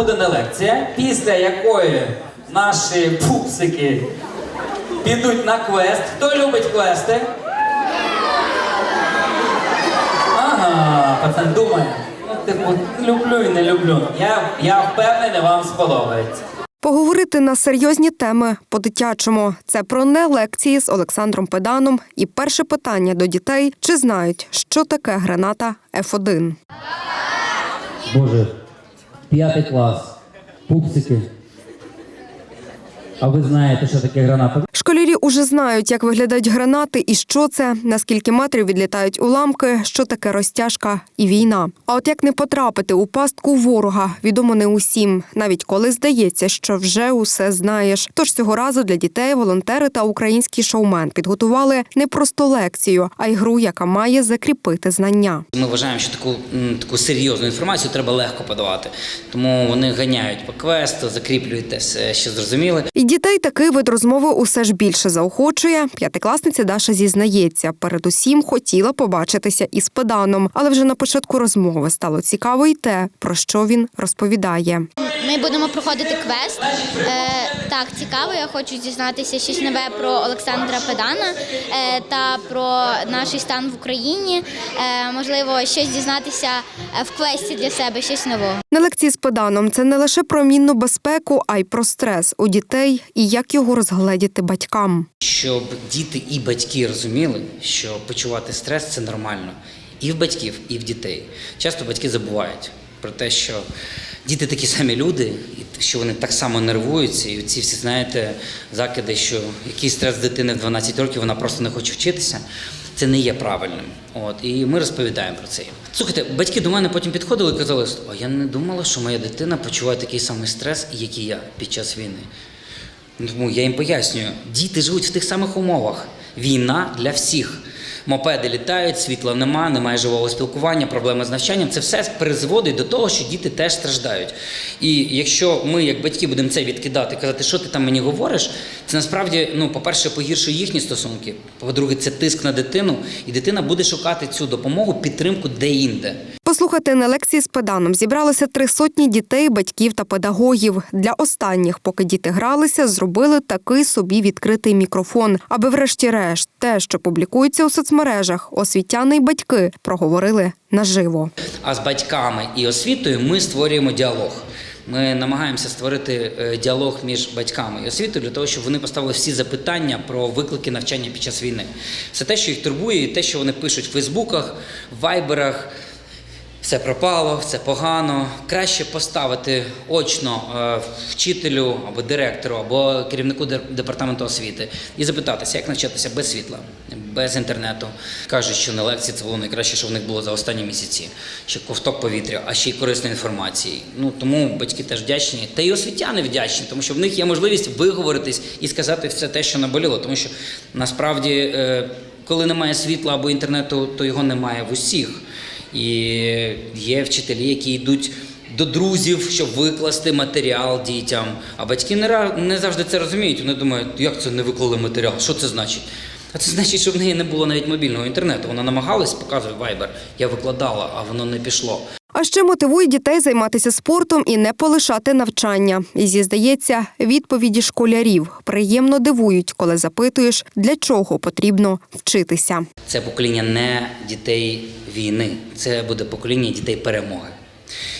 буде не лекція, після якої наші пупсики підуть на квест. Хто любить квести? Ага, пацан думає. Ну, типу, люблю і не люблю. Я, я впевнений, вам сподобається. Поговорити на серйозні теми по-дитячому. Це про не лекції з Олександром Педаном. І перше питання до дітей: чи знають, що таке граната F1? Боже, Piata classe. Pública. А ви знаєте, що таке граната? Школярі уже знають, як виглядають гранати і що це, на скільки метрів відлітають уламки, що таке розтяжка і війна. А от як не потрапити у пастку ворога, відомо не усім, навіть коли здається, що вже усе знаєш. Тож цього разу для дітей волонтери та український шоумен підготували не просто лекцію, а й гру, яка має закріпити знання. Ми вважаємо, що таку, таку серйозну інформацію треба легко подавати. Тому вони ганяють по квесту, закріплюють те все, що зрозуміли. І дітей такий вид розмови усе ж більше заохочує. П'ятикласниця Даша зізнається, передусім хотіла побачитися із педаном, але вже на початку розмови стало цікаво й те, про що він розповідає. Ми будемо проходити квест. Е, так, цікаво. Я хочу дізнатися щось нове про Олександра Педана е, та про наш стан в Україні. Е, можливо, щось дізнатися е, в квесті для себе, щось нового. На лекції з педаном це не лише про мінну безпеку, а й про стрес у дітей і як його розгледіти батькам. Щоб діти і батьки розуміли, що почувати стрес це нормально. І в батьків, і в дітей. Часто батьки забувають про те, що діти такі самі люди, і що вони так само нервуються. І ці всі, знаєте, закиди, що який стрес дитини в 12 років, вона просто не хоче вчитися. Це не є правильним. От і ми розповідаємо про це. Слухайте, батьки до мене потім підходили і казали: а я не думала, що моя дитина почуває такий самий стрес, як і я під час війни. Тому я їм пояснюю, діти живуть в тих самих умовах. Війна для всіх. Мопеди літають, світла нема, немає живого спілкування, проблеми з навчанням. Це все призводить до того, що діти теж страждають. І якщо ми, як батьки, будемо це відкидати, казати, що ти там мені говориш, це насправді, ну, по-перше, погіршує їхні стосунки. По-друге, це тиск на дитину, і дитина буде шукати цю допомогу, підтримку де-інде. Послухати на лекції з педаном зібралися три сотні дітей, батьків та педагогів. Для останніх, поки діти гралися, зробили такий собі відкритий мікрофон, аби, врешті-решт, те, що публікується у соцмережах, освітяни й батьки проговорили наживо. А з батьками і освітою ми створюємо діалог. Ми намагаємося створити е, діалог між батьками і освітою для того, щоб вони поставили всі запитання про виклики навчання під час війни. Все те, що їх турбує, і те, що вони пишуть в Фейсбуках, в Вайберах. Все пропало, все погано. Краще поставити очно е, вчителю або директору, або керівнику департаменту освіти і запитатися, як навчатися без світла, без інтернету. Кажуть, що на лекції це було найкраще, що в них було за останні місяці. Ще ковток повітря, а ще й корисної інформації. Ну тому батьки теж вдячні, та й освітяни вдячні, тому що в них є можливість виговоритись і сказати все те, що наболіло. Тому що насправді, е, коли немає світла або інтернету, то його немає в усіх. І є вчителі, які йдуть до друзів, щоб викласти матеріал дітям. А батьки не, не завжди це розуміють. Вони думають, як це не виклали матеріал? Що це значить? А це значить, що в неї не було навіть мобільного інтернету. Вона намагалась, показує Viber, я викладала, а воно не пішло. А ще мотивує дітей займатися спортом і не полишати навчання. І зі здається, відповіді школярів приємно дивують, коли запитуєш, для чого потрібно вчитися. Це покоління не дітей війни, це буде покоління дітей перемоги.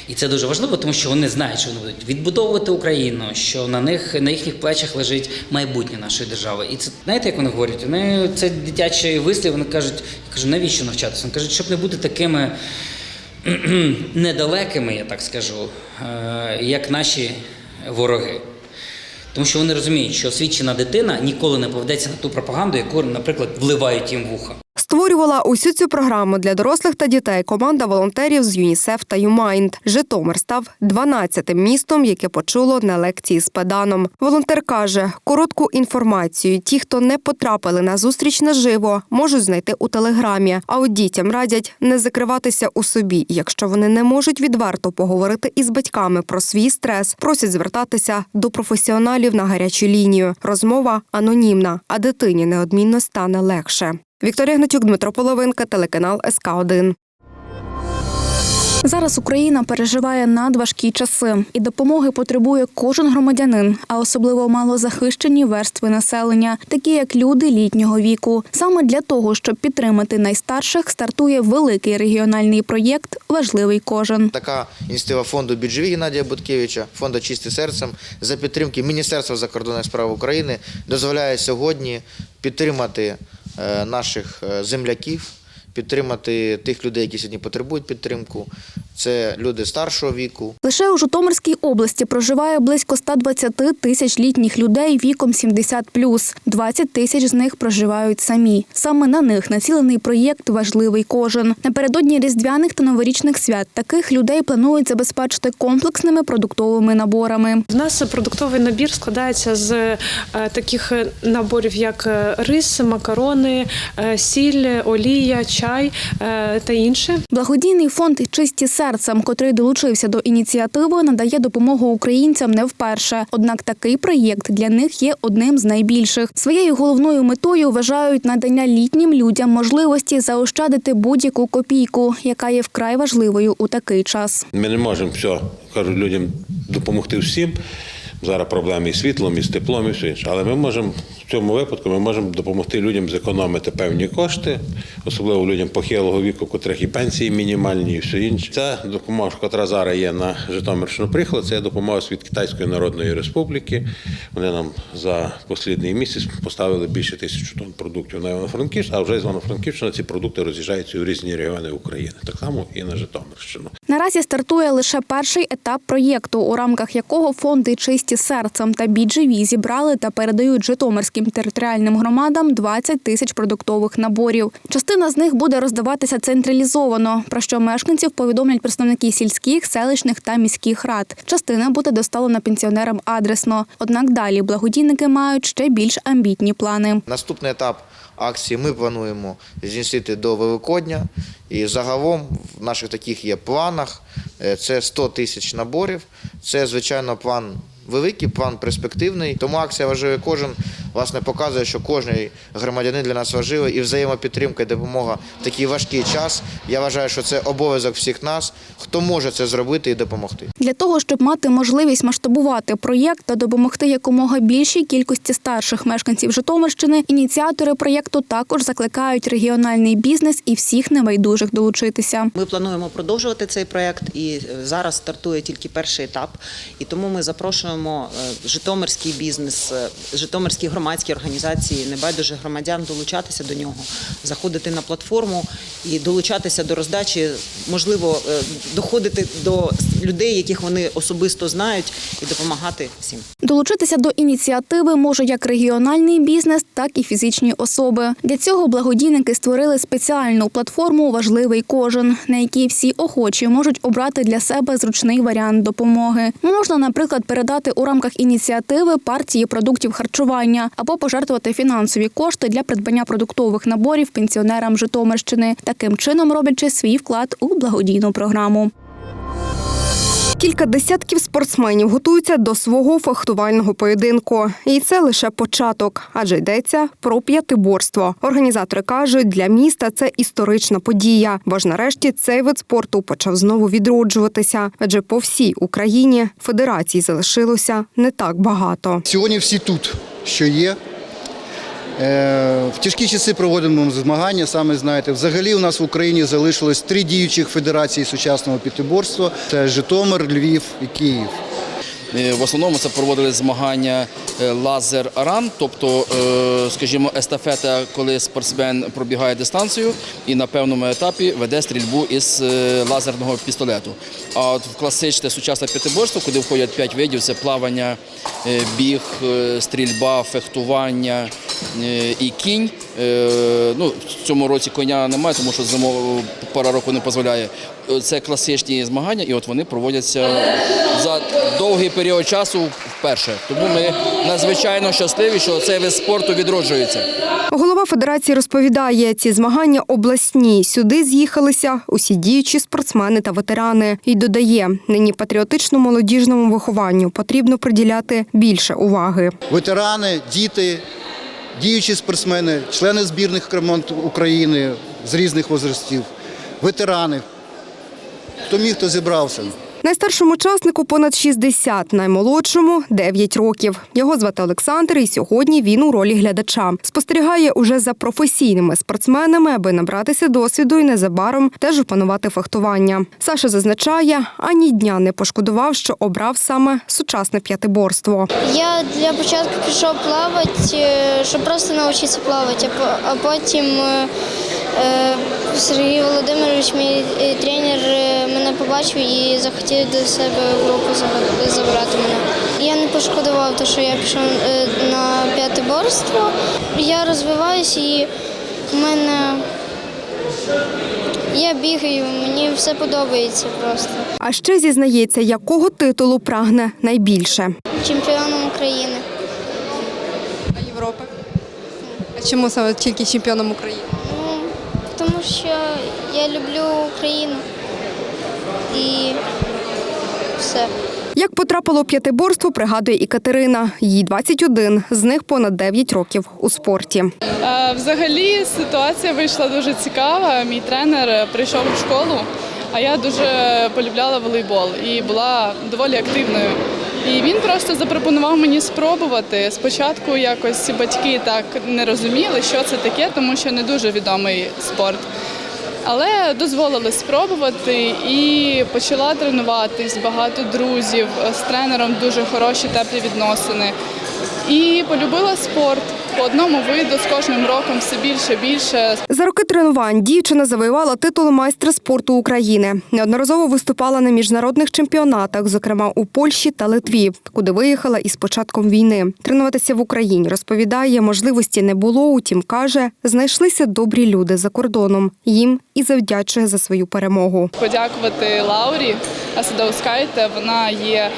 І це дуже важливо, тому що вони знають, що вони будуть відбудовувати Україну, що на них на їхніх плечах лежить майбутнє нашої держави. І це знаєте, як вони говорять? Вони це дитячий вислів. Вони кажуть, я кажу, навіщо навчатися? Вони кажуть, щоб не бути такими недалекими, я так скажу, е, як наші вороги. Тому що вони розуміють, що освічена дитина ніколи не поведеться на ту пропаганду, яку, наприклад, вливають їм в вуха. Створювала усю цю програму для дорослих та дітей команда волонтерів з ЮНІСЕФ та ЮМайнд. Житомир став 12-тим містом, яке почуло на лекції з педаном. Волонтер каже, коротку інформацію ті, хто не потрапили на зустріч наживо, можуть знайти у телеграмі. А от дітям радять не закриватися у собі. Якщо вони не можуть відверто поговорити із батьками про свій стрес, просять звертатися до професіоналів на гарячу лінію. Розмова анонімна, а дитині неодмінно стане легше. Вікторія Гнатюк, Дмитро Половинка, телеканал СК 1 Зараз Україна переживає надважкі часи, і допомоги потребує кожен громадянин, а особливо малозахищені верстви населення, такі як люди літнього віку. Саме для того, щоб підтримати найстарших, стартує великий регіональний проєкт Важливий кожен. Така ініціатива фонду Біджеві Геннадія Буткевича, фонду Чисти серцем за підтримки Міністерства закордонних справ України дозволяє сьогодні підтримати наших е, земляків, підтримати тих людей, які сьогодні потребують підтримку. Це люди старшого віку, Лише у Житомирській області проживає близько 120 тисяч літніх людей віком 70+. 20 тисяч з них проживають самі. Саме на них націлений проєкт Важливий кожен. Напередодні різдвяних та новорічних свят таких людей планують забезпечити комплексними продуктовими наборами. В нас продуктовий набір складається з е, таких е, наборів, як е, рис, макарони, сіль, олія, чай та інше. Благодійний фонд Чисті серцем, котрий долучився до ініціативи, надає допомогу українцям не вперше. Однак такий проєкт для них є одним з найбільших. Своєю головною метою вважають надання літнім людям можливості заощадити будь-яку копійку, яка є вкрай важливою у такий час. Ми не можемо все, кажуть людям, допомогти всім. Зараз проблеми із світлом, із теплом і все інше. Але ми можемо в цьому випадку ми можемо допомогти людям зекономити певні кошти, особливо людям похилого віку, котрих і пенсії мінімальні, і все інше. Ця допомога, яка зараз є на Житомирщину приїхала, це допомога від Китайської Народної Республіки. Вони нам за послідний місяць поставили більше тисячі тонн продуктів на Івано-Франківщину, а вже з Івано-Франківщини ці продукти роз'їжджаються у різні регіони України, так само і на Житомирщину. Наразі стартує лише перший етап проєкту, у рамках якого фонди чисті серцем та біджеві зібрали та передають житомирським територіальним громадам 20 тисяч продуктових наборів. Частина з них буде роздаватися централізовано, про що мешканців повідомлять представники сільських, селищних та міських рад. Частина буде доставлена пенсіонерам адресно. Однак далі благодійники мають ще більш амбітні плани. Наступний етап акції ми плануємо здійснити до Великодня. І загалом в наших таких є планах. Е, Це 100 тисяч наборів. Це, звичайно, план великий, план перспективний. Тому акція важливий кожен власне показує, що кожен громадянин для нас важливий і взаємопідтримка і допомога в такий важкий час. Я вважаю, що це обов'язок всіх нас, хто може це зробити і допомогти. Для того, щоб мати можливість масштабувати проєкт та допомогти якомога більшій кількості старших мешканців Житомирщини, ініціатори проєкту також закликають регіональний бізнес і всіх небайдужих долучитися. Ми плануємо продовжувати цей проект, і е, зараз стартує тільки перший етап. І тому ми запрошуємо е, житомирський бізнес, е, житомирські громадські організації, небайдужих громадян долучатися до нього, заходити на платформу і долучатися до роздачі, можливо, е, доходити до людей, яких вони особисто знають, і допомагати всім. Долучитися до ініціативи може як регіональний бізнес, так і фізичні особи. Для цього благодійники створили спеціальну платформу Важливий кожен, на якій всі охочі можуть обрати для себе зручний варіант допомоги. Можна, наприклад, передати у рамках ініціативи партії продуктів харчування або пожертвувати фінансові кошти для придбання продуктових наборів пенсіонерам Житомирщини, таким чином роблячи свій вклад у благодійну програму. Кілька десятків спортсменів готуються до свого фехтувального поєдинку. І це лише початок, адже йдеться про п'ятиборство. Організатори кажуть, для міста це історична подія, бо ж нарешті цей вид спорту почав знову відроджуватися, адже по всій Україні федерацій залишилося не так багато. Сьогодні всі тут, що є. Е, В тяжкі часи проводимо змагання. Саме знаєте, взагалі у нас в Україні залишилось три діючих федерації сучасного п'ятиборства: це Житомир, Львів і Київ. Е, В основному це проводили змагання е, лазер-ран, тобто, е, скажімо, естафета, коли спортсмен пробігає дистанцію і на певному етапі веде стрільбу із лазерного пістолету. А от в класичне сучасне п'ятиборство, куди входять п'ять видів, це плавання, біг, стрільба, фехтування і кінь. Ну, в цьому році коня немає, тому що зимова пора року не дозволяє. Це класичні змагання, і от вони проводяться за довгий період часу вперше. Тому ми надзвичайно щасливі, що цей вид спорту відроджується. Голова федерації розповідає, ці змагання обласні. Сюди з'їхалися усі діючі спортсмени та ветерани. І додає, нині патріотично-молодіжному вихованню потрібно приділяти більше уваги. Ветерани, діти, діючі спортсмени, члени збірних команд України з різних возрастів, ветерани. Хто міг, то зібрався. Найстаршому учаснику понад 60, наймолодшому 9 років. Його звати Олександр, і сьогодні він у ролі глядача. Спостерігає уже за професійними спортсменами, аби набратися досвіду і незабаром теж опанувати фехтування. Саша зазначає, ані дня не пошкодував, що обрав саме сучасне п'ятиборство. Я для початку пішов плавати, е, щоб просто навчитися плавати, а по- а потім е, Сергій Володимирович, мій е, тренер, е, мене побачив і захотів до себе в групу забрати мене. Я не пошкодував, те, що я пішов е, на п'ятиборство. Я розвиваюся і в мене я бігаю, мені все подобається просто. А ще зізнається, якого титулу прагне найбільше. Чемпіоном України. А Європи? А чому саме тільки чемпіоном України? Тому що я люблю Україну і все. Як потрапило п'ятиборство, пригадує і Катерина. Їй 21, з них понад 9 років у спорті. Е, Взагалі ситуація вийшла дуже цікава. Мій тренер прийшов у школу, а я дуже полюбляла волейбол і була доволі активною. І він просто запропонував мені спробувати. Спочатку якось батьки так не розуміли, що це таке, тому що не дуже відомий спорт. Але дозволили спробувати і почала тренуватись. Багато друзів з тренером дуже хороші теплі відносини. І полюбила спорт по одному виду з кожним роком все більше більше. За роки тренувань дівчина завоювала титул майстра спорту України. Неодноразово виступала на міжнародних чемпіонатах, зокрема у Польщі та Литві, куди виїхала із початком війни. Тренуватися в Україні розповідає, можливості не було. Утім, каже, знайшлися добрі люди за кордоном. Їм і завдячує за свою перемогу. Подякувати Лаурі Асадаускайте. Вона є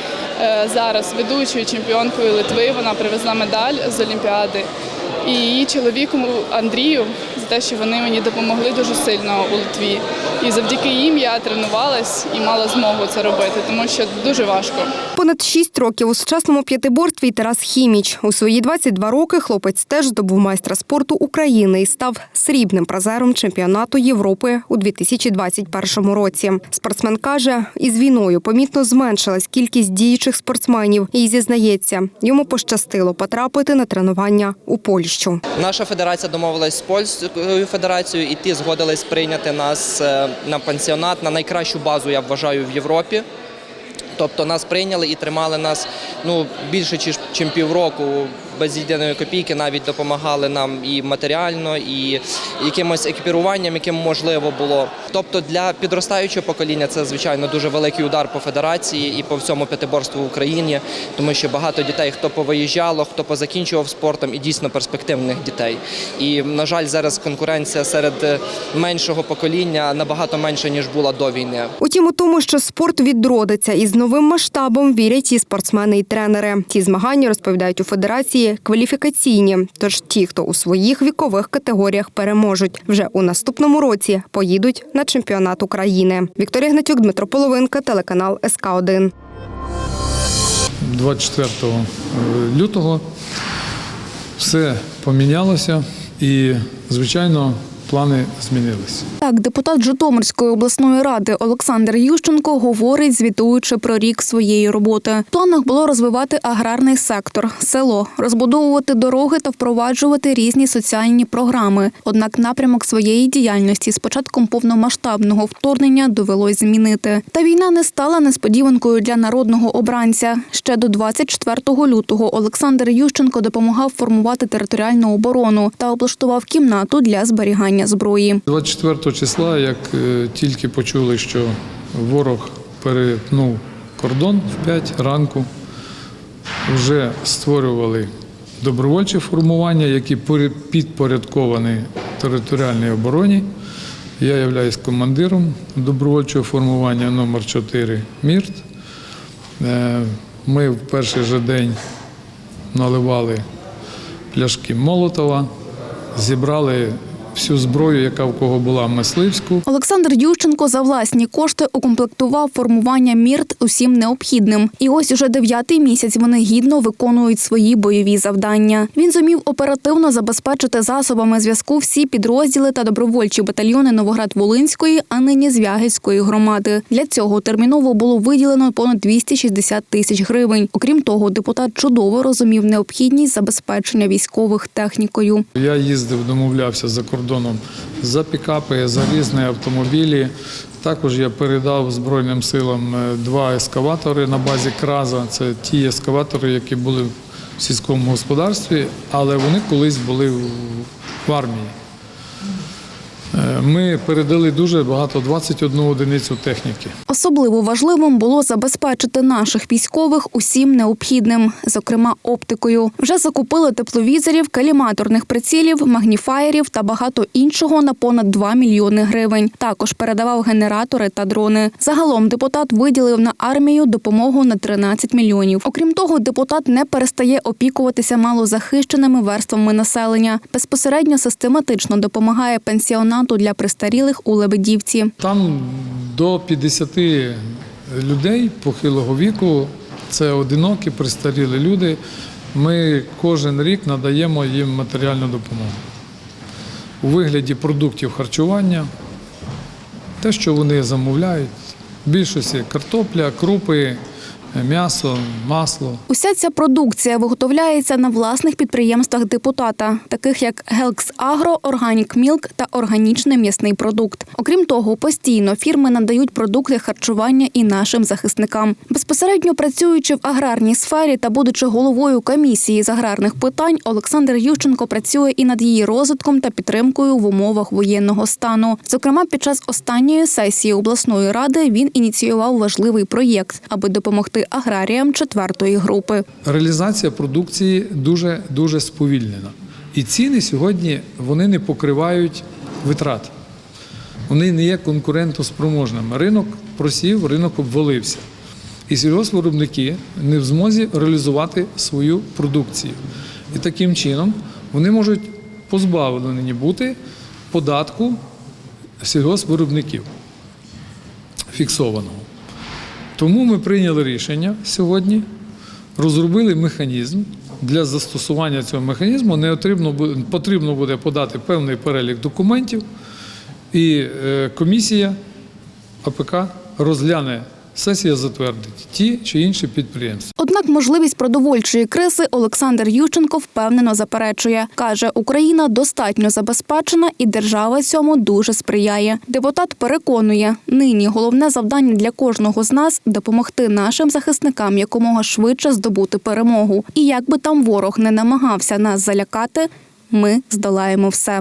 е, зараз ведучою чемпіонкою Литви. Вона привезла медаль з Олімпіади. І її чоловіку Андрію те, що вони мені допомогли дуже сильно у Литві. І завдяки їм я тренувалась і мала змогу це робити, тому що дуже важко. Понад шість років у сучасному п'ятиборстві Тарас Хіміч. У свої 22 роки хлопець теж здобув майстра спорту України і став срібним призером чемпіонату Європи у 2021 році. Спортсмен каже, із війною помітно зменшилась кількість діючих спортсменів і зізнається, йому пощастило потрапити на тренування у Польщу. Наша федерація домовилась з польською федерацією, і ті згодились прийняти нас е, на пансіонат на найкращу базу, я вважаю, в Європі. Тобто нас прийняли і тримали нас ну більше ніж півроку без єдиної копійки, навіть допомагали нам і матеріально, і якимось екіпіруванням, яким можливо було. Тобто для підростаючого покоління це звичайно дуже великий удар по федерації і по всьому п'ятиборству в Україні, тому що багато дітей, хто повиїжджало, хто позакінчував спортом, і дійсно перспективних дітей. І на жаль, зараз конкуренція серед е, меншого покоління набагато менша ніж була до війни. Утім, у тому, що спорт відродиться із новим масштабом, вірять і спортсмени і тренери. Ці змагання розповідають у федерації кваліфікаційні. Тож ті, хто у своїх вікових категоріях переможуть, вже у наступному році поїдуть на чемпіонат України. Вікторія Гнатюк, Дмитро Половинка, телеканал СК 1 24 лютого все помінялося і, звичайно, плани змінилися. Так, депутат Житомирської обласної ради Олександр Ющенко говорить, звітуючи про рік своєї роботи. В планах було розвивати аграрний сектор, село, розбудовувати дороги та впроваджувати різні соціальні програми. Однак напрямок своєї діяльності з початком повномасштабного вторгнення довелось змінити. Та війна не стала несподіванкою для народного обранця. Ще до 24 лютого Олександр Ющенко допомагав формувати територіальну оборону та облаштував кімнату для зберігання зброї. 24 числа, як е, тільки почули, що ворог перетнув кордон в 5 ранку, вже створювали добровольчі формування, які підпорядковані територіальній обороні. Я являюсь командиром добровольчого формування номер 4 МІРТ. Е, Ми в перший же день наливали пляшки Молотова, зібрали всю зброю, яка в кого була мисливську. Олександр Ющенко за власні кошти укомплектував формування мірт усім необхідним. І ось уже дев'ятий місяць вони гідно виконують свої бойові завдання. Він зумів оперативно забезпечити засобами зв'язку всі підрозділи та добровольчі батальйони Новоград-Волинської, а нині Звягельської громади. Для цього терміново було виділено понад 260 тисяч гривень. Окрім того, депутат чудово розумів необхідність забезпечення військових технікою. Я їздив, домовлявся за кордоном за пікапи, за різні автомобілі. Також я передав Збройним силам е, два ескаватори на базі Краза. Це ті ескаватори, які були в сільському господарстві, але вони колись були в- в армії. Е, Ми передали дуже багато 21 одиницю техніки. Особливо важливим було забезпечити наших військових усім необхідним, зокрема оптикою. Вже закупили тепловізорів, каліматорних прицілів, магніфаєрів та багато іншого на понад 2 мільйони гривень. Також передавав генератори та дрони. Загалом депутат виділив на армію допомогу на 13 мільйонів. Окрім того, депутат не перестає опікуватися малозахищеними верствами населення. Безпосередньо систематично допомагає пенсіонату для престарілих у Лебедівці. Там до 50 людей похилого віку, це одинокі, пристарілі люди. Ми кожен рік надаємо їм матеріальну допомогу у вигляді продуктів харчування, те, що вони замовляють. В більшості картопля, крупи, м'ясо, масло. Уся ця продукція виготовляється на власних підприємствах депутата, таких як Гелкс Агро, Органік Мілк та органічний м'ясний продукт. Окрім того, постійно фірми надають продукти харчування і нашим захисникам. Безпосередньо працюючи в аграрній сфері та будучи головою комісії з аграрних питань, Олександр Ющенко працює і над її розвитком та підтримкою в умовах воєнного стану. Зокрема, під час останньої сесії обласної ради він ініціював важливий проєкт, аби допомогти аграріям четвертої групи. Реалізація продукції дуже дуже сповільнена. І ціни сьогодні вони не покривають витрат. Вони не є конкурентоспроможними. Ринок просів, ринок обвалився. І сільгоспвиробники не в змозі реалізувати свою продукцію. І таким чином вони можуть позбавлені бути податку сільгоспвиробників фіксованого. Тому ми прийняли рішення сьогодні, розробили механізм. Для застосування цього механізму не потрібно буде, подати певний перелік документів, і е, комісія АПК розгляне, сесія затвердить ті чи інші підприємства. Однак можливість продовольчої кризи Олександр Ющенко впевнено заперечує. Каже, Україна достатньо забезпечена і держава цьому дуже сприяє. Депутат переконує, нині головне завдання для кожного з нас допомогти нашим захисникам якомога швидше здобути перемогу. І як би там ворог не намагався нас залякати, ми здолаємо все.